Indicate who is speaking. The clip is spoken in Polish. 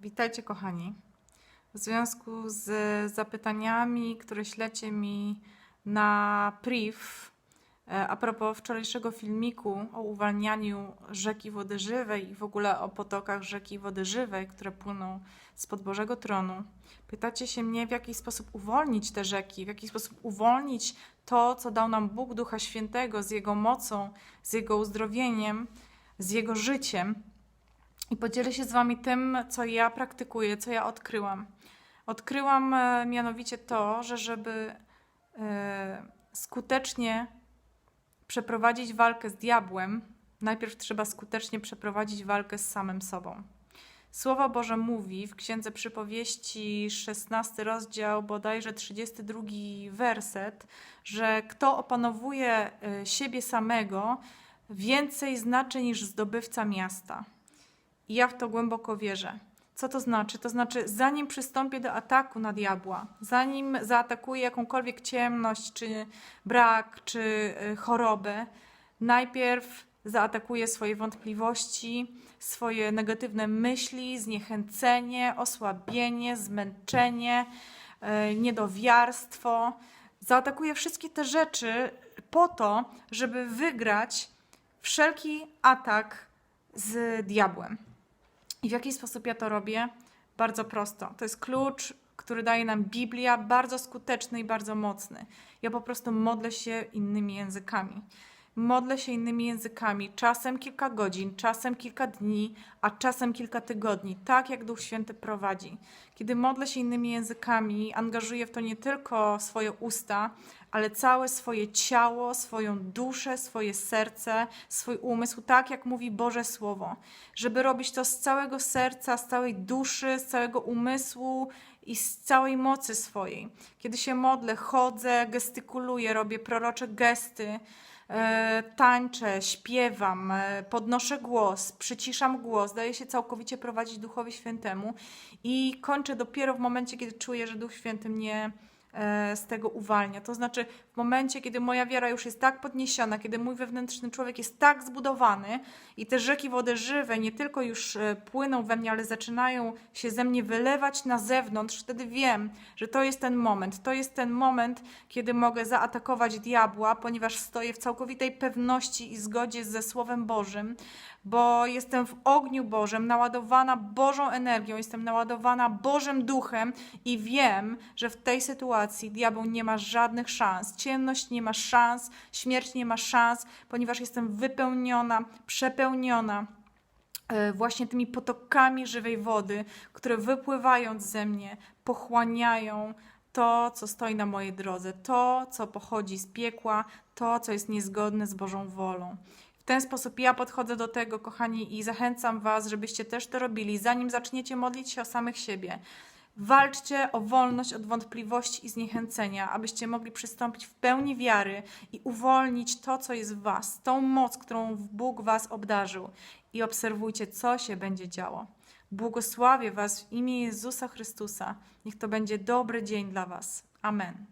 Speaker 1: Witajcie, kochani. W związku z zapytaniami, które ślecie mi na priv, e, a propos wczorajszego filmiku o uwalnianiu rzeki wody żywej i w ogóle o potokach rzeki wody żywej, które płyną spod Bożego Tronu, pytacie się mnie, w jaki sposób uwolnić te rzeki, w jaki sposób uwolnić to, co dał nam Bóg Ducha Świętego z Jego mocą, z Jego uzdrowieniem, z Jego życiem. I podzielę się z Wami tym, co ja praktykuję, co ja odkryłam. Odkryłam e, mianowicie to, że żeby e, skutecznie przeprowadzić walkę z diabłem, najpierw trzeba skutecznie przeprowadzić walkę z samym sobą. Słowo Boże mówi w Księdze Przypowieści, 16 rozdział, bodajże 32 werset, że kto opanowuje e, siebie samego, więcej znaczy niż zdobywca miasta. Ja w to głęboko wierzę. Co to znaczy? To znaczy, zanim przystąpię do ataku na diabła, zanim zaatakuję jakąkolwiek ciemność, czy brak, czy y, chorobę, najpierw zaatakuję swoje wątpliwości, swoje negatywne myśli, zniechęcenie, osłabienie, zmęczenie, y, niedowiarstwo. Zaatakuję wszystkie te rzeczy po to, żeby wygrać wszelki atak z diabłem. I w jaki sposób ja to robię? Bardzo prosto. To jest klucz, który daje nam Biblia, bardzo skuteczny i bardzo mocny. Ja po prostu modlę się innymi językami. Modlę się innymi językami, czasem kilka godzin, czasem kilka dni, a czasem kilka tygodni, tak jak Duch Święty prowadzi. Kiedy modlę się innymi językami, angażuję w to nie tylko swoje usta, ale całe swoje ciało, swoją duszę, swoje serce, swój umysł, tak jak mówi Boże Słowo. Żeby robić to z całego serca, z całej duszy, z całego umysłu i z całej mocy swojej. Kiedy się modlę, chodzę, gestykuluję, robię prorocze gesty, e, tańczę, śpiewam, e, podnoszę głos, przyciszam głos, daję się całkowicie prowadzić Duchowi Świętemu i kończę dopiero w momencie, kiedy czuję, że Duch Święty mnie z tego uwalnia. To znaczy, w momencie, kiedy moja wiara już jest tak podniesiona, kiedy mój wewnętrzny człowiek jest tak zbudowany i te rzeki wody żywe nie tylko już e, płyną we mnie, ale zaczynają się ze mnie wylewać na zewnątrz, wtedy wiem, że to jest ten moment. To jest ten moment, kiedy mogę zaatakować diabła, ponieważ stoję w całkowitej pewności i zgodzie ze Słowem Bożym, bo jestem w ogniu Bożym, naładowana Bożą energią, jestem naładowana Bożym Duchem i wiem, że w tej sytuacji diabeł nie ma żadnych szans. Ciemność nie ma szans, śmierć nie ma szans, ponieważ jestem wypełniona, przepełniona e, właśnie tymi potokami żywej wody, które wypływając ze mnie pochłaniają to, co stoi na mojej drodze, to, co pochodzi z piekła, to, co jest niezgodne z Bożą wolą. W ten sposób ja podchodzę do tego, kochani, i zachęcam Was, żebyście też to robili, zanim zaczniecie modlić się o samych siebie. Walczcie o wolność od wątpliwości i zniechęcenia, abyście mogli przystąpić w pełni wiary i uwolnić to, co jest w Was, tą moc, którą Bóg Was obdarzył. I obserwujcie, co się będzie działo. Błogosławię Was w imię Jezusa Chrystusa. Niech to będzie dobry dzień dla Was. Amen.